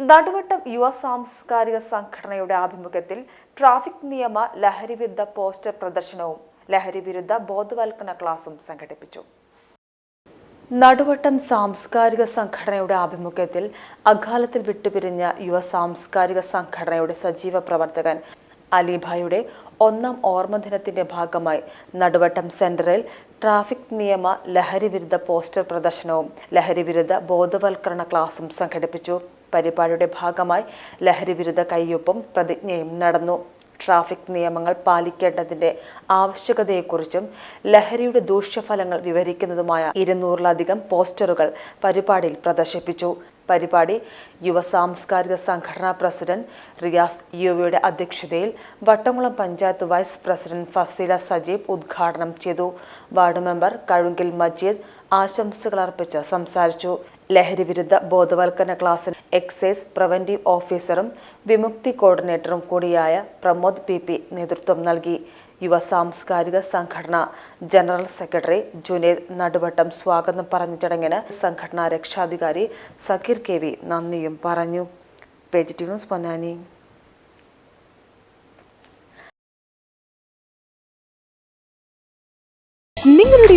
നടുവട്ടം യുവ സാംസ്കാരിക സംഘടനയുടെ ആഭിമുഖ്യത്തിൽ ട്രാഫിക് നിയമ ലഹരിവിരുദ്ധ പോസ്റ്റർ പ്രദർശനവും ലഹരിവിരുദ്ധ ബോധവൽക്കരണ ക്ലാസും സംഘടിപ്പിച്ചു. നടുവട്ടം സാംസ്കാരിക സംഘടനയുടെ ആഭിമുഖ്യത്തിൽ അകാലത്തിൽ വിട്ടുപിരിഞ്ഞ യുവ സാംസ്കാരിക സംഘടനയുടെ സജീവ പ്രവർത്തകൻ അലിഭായുടെ ഒന്നാം ഓർമ്മദിനത്തിന്റെ ഭാഗമായി നടുവട്ടം സെന്ററിൽ ട്രാഫിക് നിയമ ലഹരിവിരുദ്ധ പോസ്റ്റർ പ്രദർശനവും ലഹരിവിരുദ്ധ ബോധവൽക്കരണ ക്ലാസും സംഘടിപ്പിച്ചു. പരിപാടിയുടെ ഭാഗമായി ലഹരി വിരുദ്ധ കയ്യൊപ്പും പ്രതിജ്ഞയും നടന്നു. ട്രാഫിക് നിയമങ്ങൾ പാലിക്കേണ്ടതിന്റെ ആവശ്യകതയെക്കുറിച്ചും ലഹരിയുടെ ദൂഷ്യഫലങ്ങൾ വിവരിക്കുന്നതുമായ ഇരുന്നൂറിലധികം പോസ്റ്ററുകൾ പരിപാടിയിൽ പ്രദർശിപ്പിച്ചു. പരിപാടി യുവ സാംസ്കാരിക സംഘടനാ പ്രസിഡന്റ് റിയാസ് യുവയുടെ അധ്യക്ഷതയിൽ വട്ടംകുളം പഞ്ചായത്ത് വൈസ് പ്രസിഡന്റ് ഫസീല സജീബ് ഉദ്ഘാടനം ചെയ്തു. വാർഡ് മെമ്പർ കഴുങ്കിൽ മജീദ് ആശംസകൾ അർപ്പിച്ച് സംസാരിച്ചു. ലഹരിവിരുദ്ധ ബോധവൽക്കരണ ക്ലാസ്സിന് എക്സൈസ് പ്രവന്റീവ് ഓഫീസറും വിമുക്തി കോർഡിനേറ്ററും കൂടിയായ പ്രമോദ് പി പി നേതൃത്വം നൽകി. യുവ സാംസ്കാരിക സംഘടന ജനറൽ സെക്രട്ടറി ജുനേദ് നടുവട്ടം സ്വാഗതം പറഞ്ഞ ചടങ്ങിന് സംഘടനാ രക്ഷാധികാരി സക്കീർ കെ വി നന്ദിയും പറഞ്ഞു. Page news Ponnani. നിങ്ങളുടെ